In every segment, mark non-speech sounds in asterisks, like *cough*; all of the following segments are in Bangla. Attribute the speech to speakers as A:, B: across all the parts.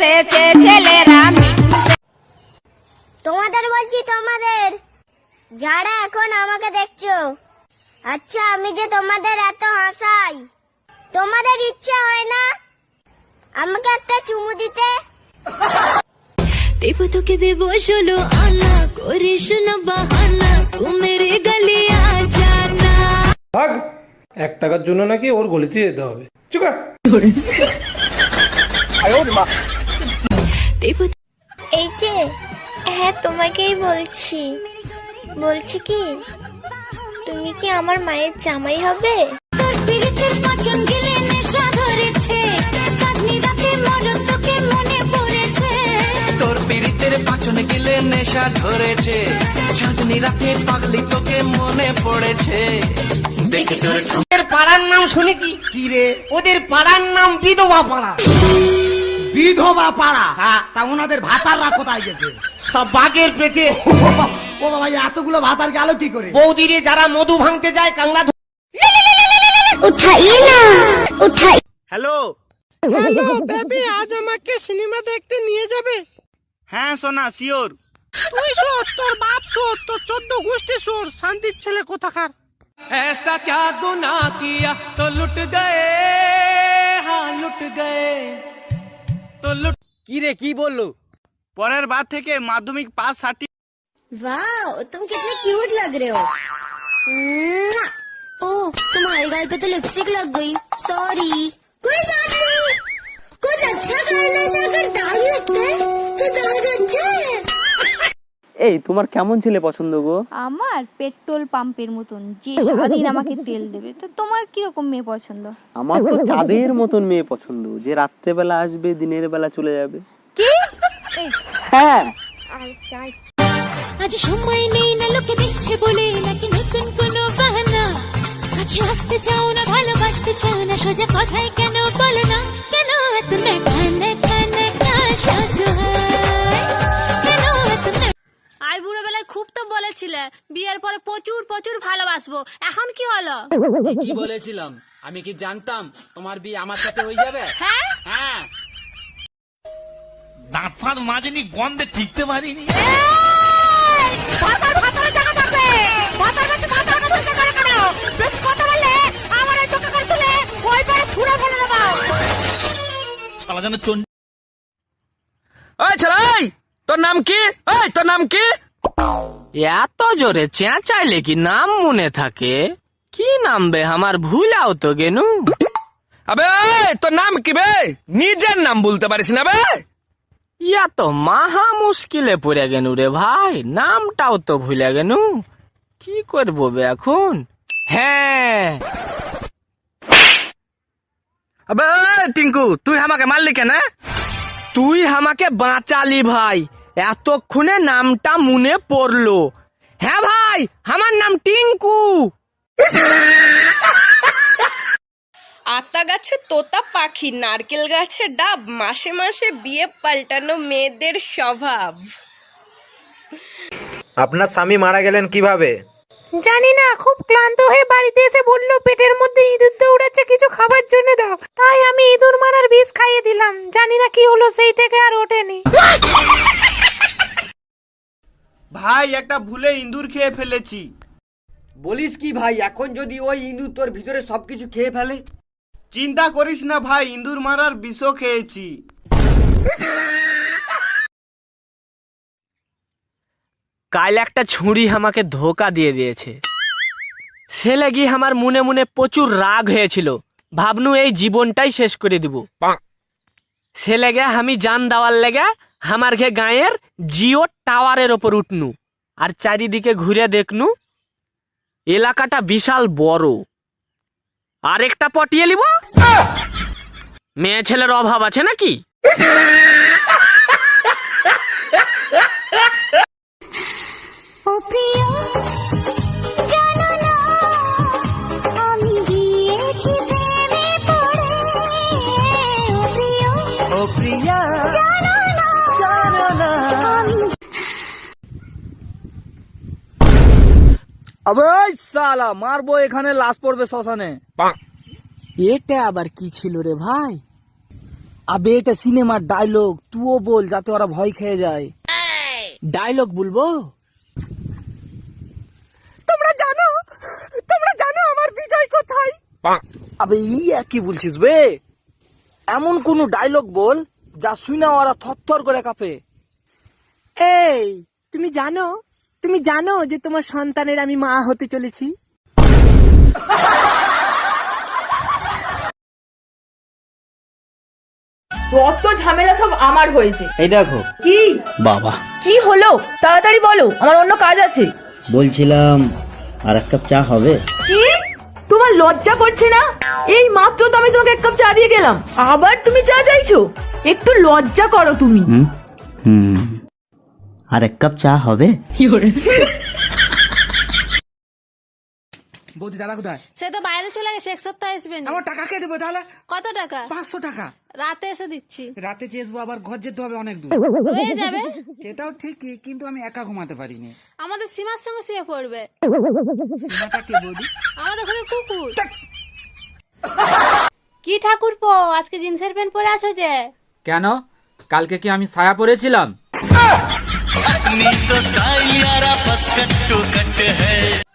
A: এসেছে ছেলেরা
B: তোমাদের বলছি তোমাদের যারা এখন আমাকে দেখছ আচ্ছা আমি যে তোমাদের এত হাসাই তোমাদের ইচ্ছা হয় না? আমাকে একটা চুমু দিতে?
C: দেবো তোকে দেবো ষোলো আনা করিস না বাহানা তু মেরে গলিয়া জানা
D: ভাগ এক টাকার জন্য নাকি ওর গলিতে যেতে হবে। চুকা
C: দেবো
B: এই যে হ্যাঁ তোমাকেই বলছি। বলছি কি তুমি কি আমার মায়ের জামাই হবে?
C: তোর পিরিতের পাচন গিলে নেশা ধরেছে। চাঁদনি রাতে মনে পড়েছে
E: তোর পীড়িতের পাচন গিলে নেশা ধরেছে চাঁদনি পাগলি তোকে মনে পড়েছে। দেখে তোর
F: পাড়ার নাম শুনেছি।
G: কি রে?
F: ওদের পাড়ার নাম বিধবা পাড়া।
G: বিধবা পাড়া
F: হ্যাঁ।
G: তা ওনাদের ভাতাররা কোথায় গেছে
F: সব বাঘের পেটে
G: ও বাবা এই এতগুলো ভাতার গেল কি করে
F: বৌদিরে যারা মধু ভাঙতে যায় কাংলা ধ-
B: উঠাইয়ে না উঠাই
H: হ্যালো
D: হ্যালো বেবি আজ আমাকে সিনেমা দেখতে নিয়ে যাবে
H: হ্যাঁ সোনা শিওর
D: তুই শোর তোর বাপ শোর তোর চোদ্দ গোষ্ঠী শোর শান্তির ছেলে কোথাকার
E: ऐसा क्या गुनाह किया तो लुट गए हाँ लुट गए तो लुट
H: কি রে কি বললো পরের বার থেকে মাধ্যমিক পাস সার্টি
B: वाओ तुम कितने क्यूट लग रहे हो म्वा! ओह तुम्हारे गाल पे तो लिपस्टिक लग गई सॉरी कोई बात नहीं कुछ अच्छा करने से अगर दाग लगता
I: এই তোমার কেমন ছেলে পছন্দ গো?
A: আমার পেট্রোল পাম্পের মতন যে সারাদিন আমাকে তেল দেবে তো তোমার কীরকম মেয়ে পছন্দ?
I: আমার তো চাঁদের মতন মেয়ে পছন্দ যে রাত্রেবেলা আসবে দিনের বেলা চলে যাবে।
A: কি?
I: হ্যাঁ।
C: আজ সময় নেই না লোকে দেখছে বলে নাকি নতুন কোনো বাহানা? কাছে আসতে চাও না ভালোবাসতে চাও না সোজা কথায় কেন বলো না? কেন
J: বলেছিলে বিয়ের পরে প্রচুর প্রচুর ভালোবাসবো। এখন কি হলো?
E: কি বলেছিলাম? আমি কি জানতাম তোমার বিয়ে আমার সাথে হয়ে যাবে?
J: হ্যাঁ?
E: হ্যাঁ।
H: দাঁত ফাঁত মাজনি গন্ধে ঠিকতে পারিনি।
J: ওই
E: ছেলাই তোর নাম কি? ওই তোর নাম কি? এত জোরে চেঁচাইলে কি নাম মনে থাকে? কি নাম বে আমার? ভুলাও তো গেনু। আবে তোর নাম কি বে? নিজের নাম বলতে পারিস না বে। ইয়া তো মাহা মুশকিলে পড়ে গেনু রে ভাই। নামটাও তো ভুলে গেনু। কি করব বে এখন? হ্যাঁ। আবে টিঙ্কু তুই আমাকে মারলি কেন তুই আমাকে বাঁচালি ভাই। এতক্ষণে নামটা মনে পড়ল। হ্যাঁ ভাই আমার নাম টিঙ্কু।
J: আতা গাছে তোতা পাখি নারকেল গাছে ডাব মাসে মাসে বিয়ে পাল্টানো মেয়েদের স্বভাব।
D: আপনার স্বামী মারা গেলেন কীভাবে?
A: জানি না খুব ক্লান্ত হয়ে বাড়িতে এসে বলল পেটের মধ্যে ইঁদুর দৌড়াচ্ছে কিছু খাবার জন্য দাও। তাই আমি ইঁদুর মারার বিষ খাইয়ে দিলাম। জানি না কি হলো সেই থেকে আর ওঠেনি। *laughs*
H: ভাই একটা ভুলে ইন্দুর খেয়ে ফেলেছি।
G: বলিস কি ভাই এখন যদি ওই ইঁদুর তোর ভিতরে সবকিছু খেয়ে ফেলে?
H: চিন্তা করিস না ভাই ইন্দুর মারার বিষও খেয়েছি।
E: কাল একটা ছুরি আমাকে ধোকা দিয়ে দিয়েছে। সে লাগি আমার মনে মনে প্রচুর রাগ হয়েছিল। ভাবনু এই জীবনটাই শেষ করে দিব। সে লেগে আমি জান দেওয়ার লেগে আমার ঘে গায়ের জিও টাওয়ারের ওপর উঠনু আর চারিদিকে ঘুরে দেখনু, এলাকাটা বিশাল বড়। আরেকটা পটিয়ে নিব মেয়ে ছেলের অভাব আছে নাকি?
C: ও
I: আবে ওই সালা মারবো এখানে লাশ পড়বে শ্মশানে।
E: এটা আবার কি ছিল রে ভাই?
K: আবে এটা সিনেমার ডায়লগ তুইও বল যাতে ওরা ভয় খেয়ে যায়। ডায়লগ বলব? তোমরা জানো তোমরা জানো আমার বিজয় কোথায়? আবে ই কি বলছিস বে? এমন কোন ডায়লগ বল যা শুনে ওরা থরথর করে কাঁপে। এই তুমি জানো তুমি জানো যে তোমার সন্তানের আমি মা হতে চলেছি?
A: অত ঝামেলা সব আমার হয়েছে।
L: এই দেখো।
A: কি?
L: বাবা।
A: কি হলো? তাড়াতাড়ি বলো আমার অন্য কাজ আছে।
L: বলছিলাম আর এক কাপ চা হবে?
A: কি? তোমার লজ্জা করছে না? এই মাত্র তো আমি তোমাকে এক কাপ চা দিয়ে গেলাম। আবার তুমি চা চাইছো? একটু লজ্জা করো তুমি।
L: হুম। আর এক কাপ চা হবে?
K: বৌদি দাদা কোথায়?
M: সে তো বাইরে চলে গেছে এক সপ্তাহ আসবে
K: আমার টাকা কে দেবো তাহলে?
M: কত টাকা?
K: পাঁচশো টাকা।
M: রাতে এসে দিচ্ছি।
K: রাতে চেয়েছবো আবার ঘর যেতে হবে অনেক দূর।
M: হয়ে যাবে।
K: এটাও ঠিক কিন্তু আমি একা ঘুমাতে পারিনি।
M: আমাদের সীমার সঙ্গে শুয়ে পড়বে।
K: সীমাটা কে বৌদি?
M: আমাদের ঘরে কুকুর। কি ঠাকুর পো আজকে জিন্সের প্যান্ট পরে আছো যে?
K: কেন? কালকে কি আমি ছায়া পরেছিলাম?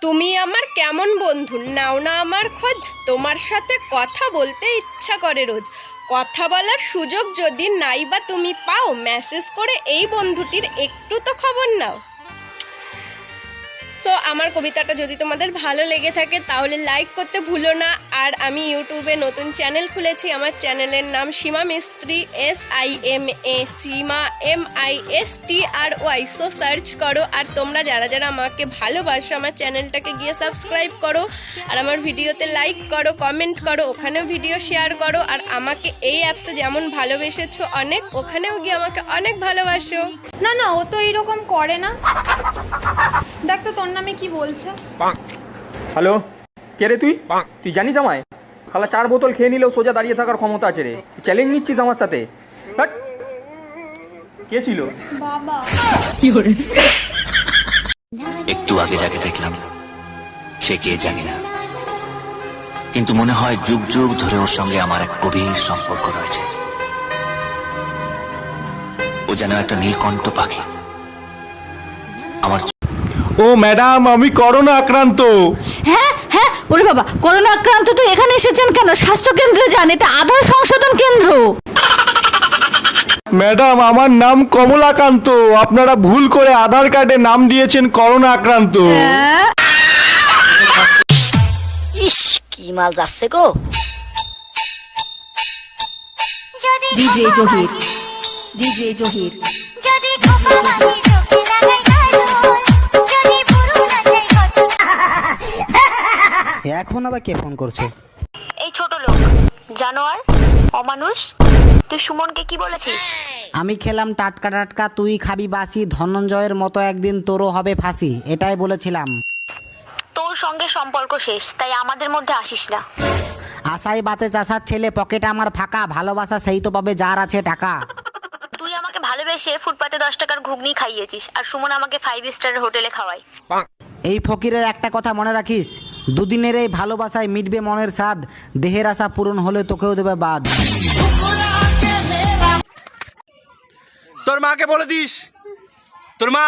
J: তুমি আমার কেমন বন্ধু? নাও না আমার খোঁজ। তোমার সাথে কথা বলতে ইচ্ছা করে রোজ। কথা বলার সুযোগ যদি নাই বা তুমি পাও মেসেজ করে এই বন্ধুটির একটু তো খবর নাও। সো আমার কবিতাটা যদি তোমাদের ভালো লেগে থাকে, তাহলে লাইক করতে ভুলো না। আর আমি ইউটিউবে নতুন চ্যানেল খুলেছি, আমার চ্যানেলের নাম Seema Mistry S I M A Seema M I S T R Y so search করো, আর তোমরা যারা যারা আমাকে ভালোবাসো, আমার চ্যানেলটাকে গিয়ে সাবস্ক্রাইব করো, আর আমার ভিডিওতে লাইক করো কমেন্ট করো, ওখানেও ভিডিও শেয়ার করো, আর আমাকে এই অ্যাপসে যেমন ভালোবেসেছো অনেক, ওখানেও গিয়ে আমাকে অনেক ভালোবাসো।
M: না না, ও তো এইরকম করে না। দেখ তো তোর নামে কি বলছে?
K: হ্যালো? কে রে তুই? তুই জানিস আমায়? খালা চার বোতল খেয়ে নিলেও সোজা দাঁড়িয়ে থাকার ক্ষমতা আছে রে। চ্যালেঞ্জ নিচ্ছিস আমার সাথে। কে ছিল?
M: বাবা।
N: একটু আগে যাকে দেখলাম সে কে জানি না। কিন্তু মনে হয় যুগ যুগ ধরে ওর সঙ্গে আমার এক গভীর সম্পর্ক রয়েছে। ও যেন একটা নীলকণ্ঠ পাখি। আমার
O: ও ম্যাডাম আমি করোনা আক্রান্ত।
B: হ্যাঁ হ্যাঁ ওরে বাবা করোনা আক্রান্ত তো এখানে এসেছেন কেন? স্বাস্থ্য কেন্দ্রে যান এটা আধার সংশোধন কেন্দ্র।
O: ম্যাডাম আমার নাম কমলাকান্ত। আপনারা ভুল করে আধার কার্ডে নাম দিয়েছেন করোনা আক্রান্ত।
B: ইস কি মাল যাচ্ছে গো। DJ Zahir DJ Zahir.
G: এখন আবার কে ফোন করছে?
B: এই ছোট লোক জানোয়ার অমানুষ তুই সুমনকে কি বলেছিস?
G: আমি খেলাম টাটকা টাটকা তুই খাবি বাসি ধনঞ্জয়ের মতো একদিন তোরও হবে ফাঁসি এটাই বলেছিলাম।
B: তোর সঙ্গে সম্পর্ক শেষ তাই আমাদের মধ্যে আসিস না।
G: আশাই বাঁচে চাষার ছেলে পকেট আমার ফাঁকা ভালোবাসা সেই তো পাবে যার আছে টাকা।
B: তুই আমাকে ভালোবেসে ফুটপাতে দশ টাকার ঘুগনি খাইয়েছিস আর সুমন আমাকে ফাইভ স্টার হোটেলে খাওয়ায়।
G: এই ফকিরের একটা কথা মনে রাখিস? দুদিনের এই ভালোবাসায় মিটবে মনের স্বাদ দেহের আশা পূরণ হলে তোকেও দেবে বাদ।
O: তোর মাকে বলে দিস। তোর মা?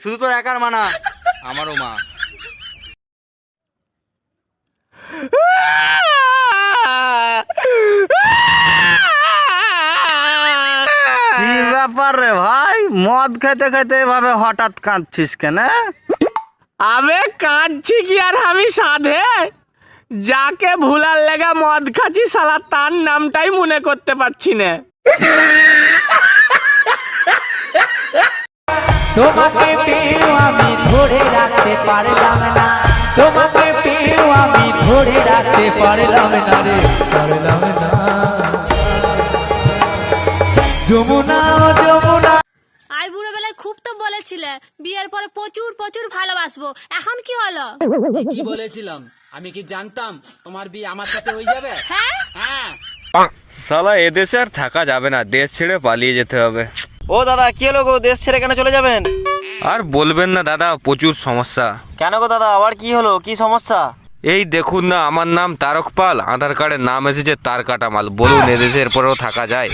O: শুধু তোর একার মানা আমারও মা।
K: কি ব্যাপার রে ভাই? মদ খেতে খেতে এভাবে হঠাৎ কাঁদছিস কেন আবে কাঁদছি কি আর আমি সাধে? যাকে ভুলার লেগে মদ খাচ্ছি সালা তার নামটাই মনে করতে পারছি না।
P: তোমাকে পেয়েও আমি ধরে রাখতে পারলাম না। তোমাকে পেয়েও আমি ধরে রাখতে পারলাম না রে, পারলাম
M: বলেছিলে বিয়ের পরে প্রচুর প্রচুর ভালোবাসবো। এখন কি হলো?
K: কি বলেছিলাম। আমি কি জানতাম তোমার বিয়ে আমার সাথে হয়ে যাবে?
M: হ্যাঁ?
K: হ্যাঁ।
Q: সালা এদেশে আর থাকা যাবে না। দেশ ছেড়ে পালিয়ে যেতে হবে।
K: ও দাদা কি হলো গো? দেশ ছেড়ে কেন চলে যাবেন?
Q: আর বলবেন না দাদা প্রচুর সমস্যা।
K: কেন গো দাদা? আবার কি হলো? কি সমস্যা?
Q: এই দেখুন না আমার নাম তারক পাল আধার কার্ডের নাম এসেছে তার কাটা মাল বলুন এদেশে এরপরেও থাকা যায়?